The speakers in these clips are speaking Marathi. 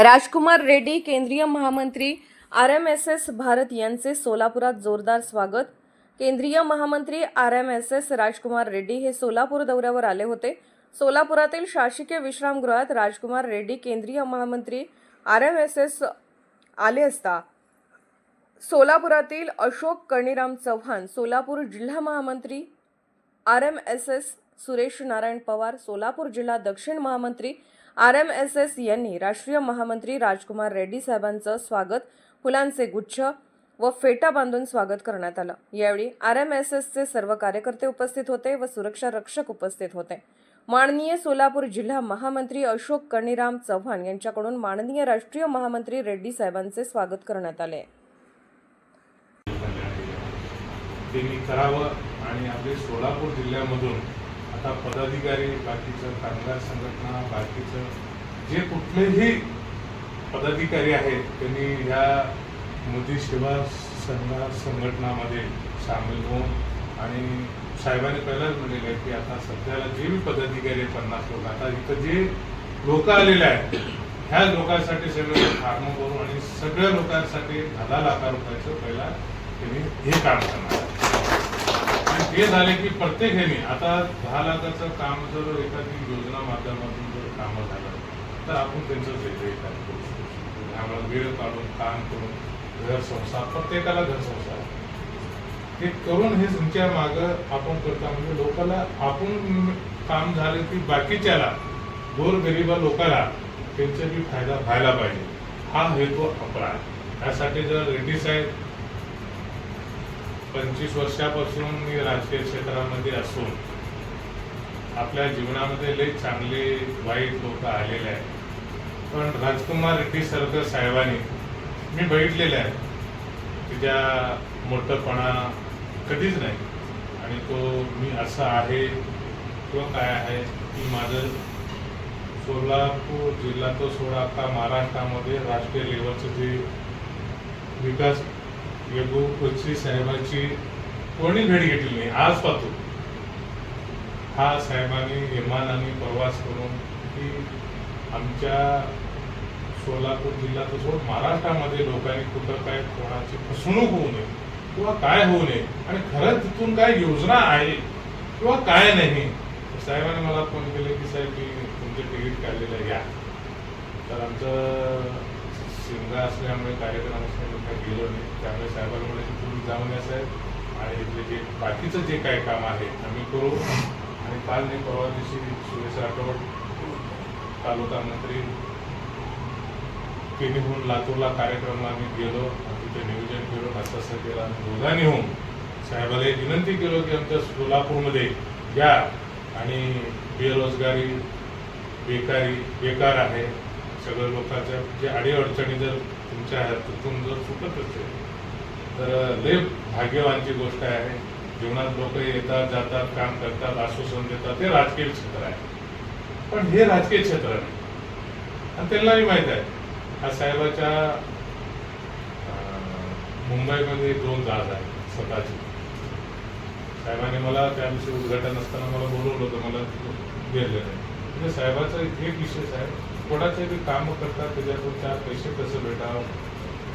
राजकुमार रेड्डी केंद्रीय महामंत्री R M S S Bharat यांचे सोलापुरात जोरदार स्वागत. केंद्रीय महामंत्री R M S S Rajkumar Reddy हे सोलापूर दौऱ्यावर आले होते. सोलापुरातील शासकीय विश्रामगृहात राजकुमार रेड्डी केंद्रीय महामंत्री आर एम एस एस आले असता सोलापुरातील अशोक कणीराम चव्हाण सोलापूर जिल्हा महामंत्री R M S S Suresh Narayan Pawar Solapur जिल्हा दक्षिण महामंत्री आर एम एस एस यांनी राष्ट्रीय महामंत्री राजकुमार रेड्डी साहेबांचं स्वागत फुलांचे गुच्छ व फेटा बांधून स्वागत करण्यात आलं. यावेळी आर एम एस एसचे सर्व कार्यकर्ते उपस्थित होते व सुरक्षा रक्षक उपस्थित होते. माननीय सोलापूर जिल्हा महामंत्री अशोक कणीराम चव्हाण यांच्याकडून माननीय राष्ट्रीय महामंत्री रेड्डी साहेबांचे स्वागत करण्यात आले. करावं आणि आपले सोलापूर जिल्ह्यामधून आता पदाधिकारी बाकीचं कामगार संघटना बाकीचं जे कुठलेही पदाधिकारी आहेत त्यांनी ह्या मोदी सेवा संघा संघटनामध्ये सामील होऊन आणि साहेबांनी पहिलाच म्हणलेलं आहे की आता सध्याला जे बी पदाधिकारी आहेत पन्नास लोक आता इथं जे लोक आलेले आहेत ह्या लोकांसाठी सगळे फार्म करून आणि सगळ्या लोकांसाठी दहा लाखा रुपयाचं पहिला त्यांनी हे काम करणार हे झाले की प्रत्येक ह्याने आता दहा लाखाचं काम जर एखादी योजना माध्यमातून जर कामं झालं तर आपण त्यांचं जे काही काम करू शकतो? म्हणजे त्यामुळे वेळ काढून काम करून घर संस्था प्रत्येकाला घर संसार. हे करून हे तुमच्या मागं आपण करता. म्हणजे लोकांना आपण काम झालं की बाकीच्याला गोरगरिबा लोकांना त्यांचा बी फायदा व्हायला पाहिजे. हा हेतू आपला आहे. त्यासाठी जर रेड्डी साहेब पंचवीस वर्षापासून मी राजकीय क्षेत्रामध्ये असून आपल्या जीवनामध्ये लई चांगले वाईट लोक आलेले आहेत. पण राजकुमार रेड्डी सारखं साहेबांनी मी बघितलेलं आहे तिच्या मोठंपणा कधीच नाही. आणि तो मी असा आहे किंवा काय आहे की माझं सोलापूर जिल्हा तो सोडा आता महाराष्ट्रामध्ये राष्ट्रीय लेवलचं जे विकास येगू कोची साहेबांची कोणी भेट घेतली नाही आज पाहतो. हा साहेबांनी विमानाने प्रवास करून की आमच्या सोलापूर जिल्हा तसं महाराष्ट्रामध्ये लोकांनी कुठं काय कोणाची फसवणूक होऊ नये किंवा काय होऊ नये आणि खरंच तिथून काय योजना आहे किंवा काय नाही साहेबांनी मला फोन केले की साहेब मी तुमचे तिकीट काढलेलं या. तर आमचं शिमगा असल्यामुळे कार्यक्रम असल्यामुळे काही गेलो नाही. त्यामुळे साहेबांना म्हणलं की तुम्ही जाऊन या साहेब. आणि इथले जे बाकीचं जे काय काम आहे आम्ही करू. आणि काल नाही परवा दिवशी सुरेश राठोड तालुका मंत्री त्यांनी लातूरला कार्यक्रम आम्ही गेलो. आणि तिथे नियोजन केलं असं असं केलं आणि दोघांनी होऊन साहेबाला विनंती केलो की आमच्या सोलापूरमध्ये या. आणि बेरोजगारी बेकारी बेकार आहे. सगळ्या लोकांच्या जे अडीअडचणी जर तुमच्या हातून जर सुटत असेल तर लय भाग्यवानची गोष्ट आहे. जीवनात लोक येतात जातात काम करतात आश्वासन देतात. ते राजकीय क्षेत्र आहे. पण हे राजकीय क्षेत्र नाही. आणि त्यांनाही माहीत आहे. हा साहेबाच्या मुंबईमध्ये दोन जहाज आहे स्वतःची. साहेबांनी मला त्या दिवशी उद्घाटन असताना मला बोलवलं होतं मला गेलं नाही म्हणजे साहेबाचा एक विशेष आहे. कोणाचे बी काम करतात त्याच्यातून चार पैसे कसं भेटावं?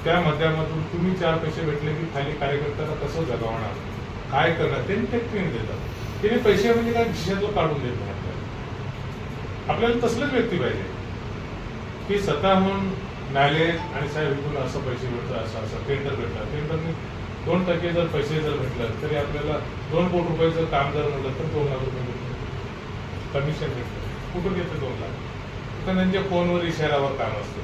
त्या माध्यमातून तुम्ही चार पैसे भेटले की खाली कार्यकर्त्याला कसं जगवणार? काय करणार? त्यांनी ते ट्रेन देतात. त्यांनी पैसे म्हणजे काय? खिशातलं काढून देत नाही आपल्याला. आपल्याला तसलंच व्यक्ती पाहिजे. की स्वतःहून नाले आणि साहेब इथून असं पैसे भेटतं असं असं. टेंडर भेटतात. टेंडरने दोन टक्के जर पैसे जर भेटलं तरी आपल्याला दोन कोटी रुपयाचं काम जर म्हणलं तर दोन लाख रुपये भेटतात. कमिशन भेटतं. कुठून घेतं दोन लाख? फक्त त्यांच्या फोनवर इशाऱ्यावर काम असतं.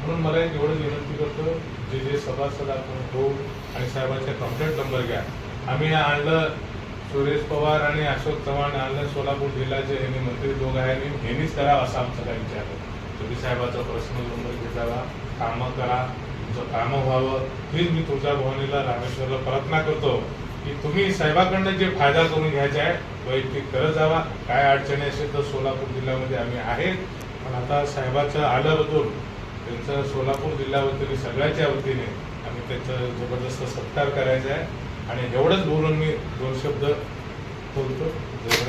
म्हणून मला एक एवढं विनंती करतो जे जे सभासद आपण हो आणि साहेबांचा कंप्लेंट नंबर घ्या. आम्ही आणलं सुरेश पवार आणि अशोक चव्हाण आणलं सोलापूर जिल्ह्याचे यांनी मंत्री दोघं आहे आणि ह्यांनीच करा असं आमचा काही विचार आहे तुम्ही साहेबाचा पर्सनल नंबर घेतला कामं करा तुमचं कामं व्हावं. प्लीज मी तुमच्या भवानीला रामेश्वरला प्रार्थना करतो की तुम्ही साहेबाकडनं जे फायदा करून घ्यायचा आहे वैयक्तिक करत जावा. काय अडचणी असेल तर सोलापूर जिल्ह्यामध्ये आम्ही आहेत. पण आता साहेबाचं आल्याबद्दल त्यांचं सोलापूर जिल्ह्यावतीने सगळ्याच्या वतीने आम्ही त्यांचा जबरदस्त सत्कार करायचा आहे. आणि एवढंच बोलून मी दोन शब्द बोलतो. जय